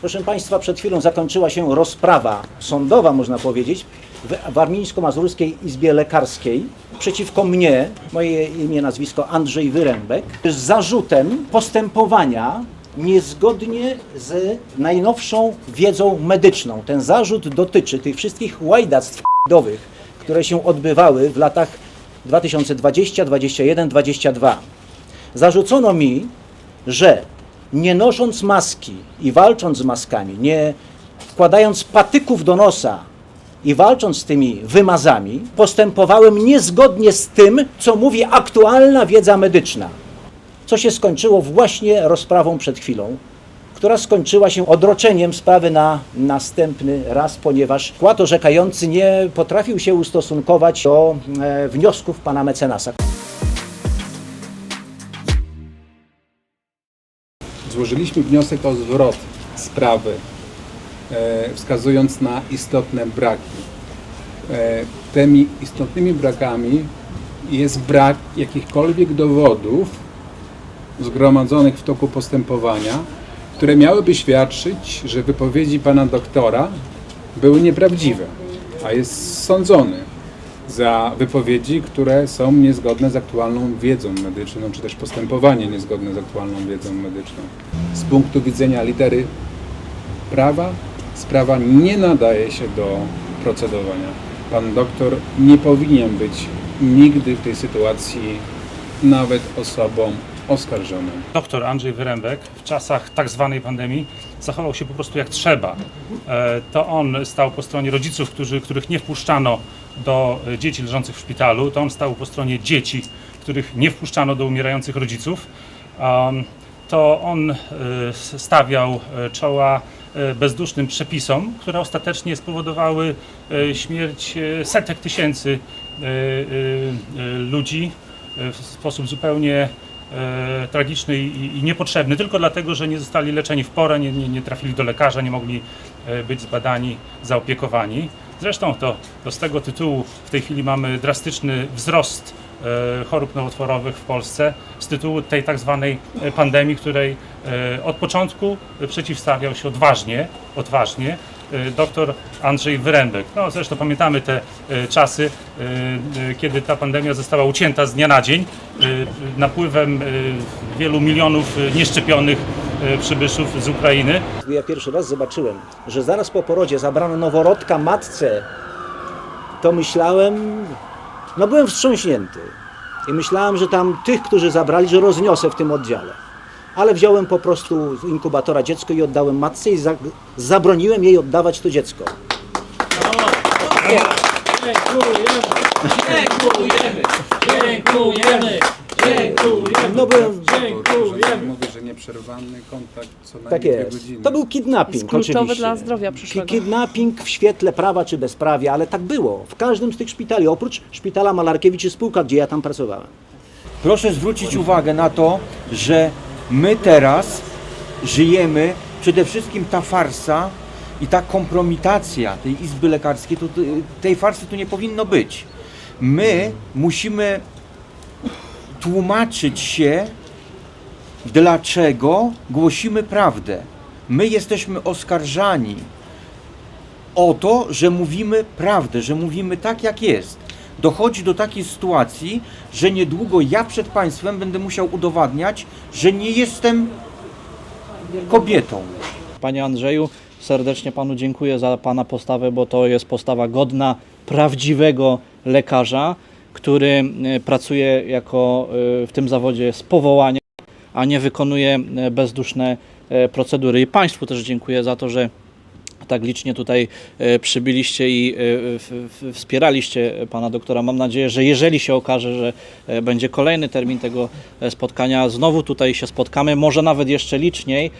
Proszę Państwa, przed chwilą zakończyła się rozprawa sądowa, można powiedzieć, w Warmińsko-Mazurskiej Izbie Lekarskiej przeciwko mnie, moje imię, nazwisko Andrzej Wyrębek, z zarzutem postępowania niezgodnie z najnowszą wiedzą medyczną. Ten zarzut dotyczy tych wszystkich łajdactw które się odbywały w latach 2020, 2021, 2022. Zarzucono mi, że nie nosząc maski i walcząc z maskami, nie wkładając patyków do nosa i walcząc z tymi wymazami, postępowałem niezgodnie z tym, co mówi aktualna wiedza medyczna. Co się skończyło właśnie rozprawą przed chwilą, która skończyła się odroczeniem sprawy na następny raz, ponieważ skład orzekający nie potrafił się ustosunkować do e, wniosków pana mecenasa. Złożyliśmy wniosek o zwrot sprawy, e, wskazując na istotne braki. E, tymi istotnymi brakami jest brak jakichkolwiek dowodów zgromadzonych w toku postępowania, które miałyby świadczyć, że wypowiedzi pana doktora były nieprawdziwe, a jest sądzony za wypowiedzi, które są niezgodne z aktualną wiedzą medyczną, czy też postępowanie niezgodne z aktualną wiedzą medyczną. Z punktu widzenia litery prawa, sprawa nie nadaje się do procedowania. Pan doktor nie powinien być nigdy w tej sytuacji nawet osobą oskarżoną. Doktor Andrzej Wyrębek w czasach tak zwanej pandemii zachował się po prostu jak trzeba. E, To on stał po stronie rodziców, którzy, których nie wpuszczano do dzieci leżących w szpitalu. To on stał po stronie dzieci, których nie wpuszczano do umierających rodziców. To on e, stawiał e, czoła bezdusznym przepisom, które ostatecznie spowodowały śmierć setek tysięcy ludzi w sposób zupełnie e, tragiczny i, i niepotrzebny, tylko dlatego, że nie zostali leczeni w porę, nie, nie, nie trafili do lekarza, nie mogli e, być zbadani, zaopiekowani. Zresztą to, to z tego tytułu w tej chwili mamy drastyczny wzrost e, chorób nowotworowych w Polsce z tytułu tej tak zwanej e, pandemii, której e, od początku przeciwstawiał się odważnie, odważnie dr Andrzej Wyrębek. No, zresztą pamiętamy te e, czasy, e, kiedy ta pandemia została ucięta z dnia na dzień napływem wielu milionów nieszczepionych przybyszów z Ukrainy. Ja pierwszy raz zobaczyłem, że zaraz po porodzie zabrano noworodka matce, to myślałem, no byłem wstrząśnięty. I myślałem, że tam tych, którzy zabrali, że rozniosę w tym oddziale. Ale wziąłem po prostu z inkubatora dziecko i oddałem matce i za, zabroniłem jej oddawać to dziecko. Dziękujemy, dziękujemy, dziękujemy, No byłem, dziękujemy. Mówię, że nieprzerwany kontakt co najmniej tak dwie jest. godziny. To był kidnapping Jest kluczowy oczywiście. dla zdrowia Ki- przyszłego. Kidnapping w świetle prawa czy bezprawia, ale tak było. W każdym z tych szpitali, oprócz szpitala Malarkiewicz i spółka, gdzie ja tam pracowałem. Proszę zwrócić uwagę na to, że my teraz żyjemy, przede wszystkim ta farsa i ta kompromitacja tej Izby Lekarskiej, to, tej farsy tu nie powinno być. My musimy tłumaczyć się, dlaczego głosimy prawdę. My jesteśmy oskarżani o to, że mówimy prawdę, że mówimy tak, jak jest. Dochodzi do takiej sytuacji, że niedługo ja przed państwem będę musiał udowadniać, że nie jestem kobietą. Panie Andrzeju, serdecznie Panu dziękuję za Pana postawę, bo to jest postawa godna prawdziwego lekarza, który e, pracuje jako e, w tym zawodzie z powołania, a nie wykonuje e, bezduszne procedury. I Państwu też dziękuję za to, że tak licznie tutaj e, przybyliście i e, wspieraliście pana doktora. Mam nadzieję, że jeżeli się okaże, że e, będzie kolejny termin tego spotkania, znowu tutaj się spotkamy, może nawet jeszcze liczniej.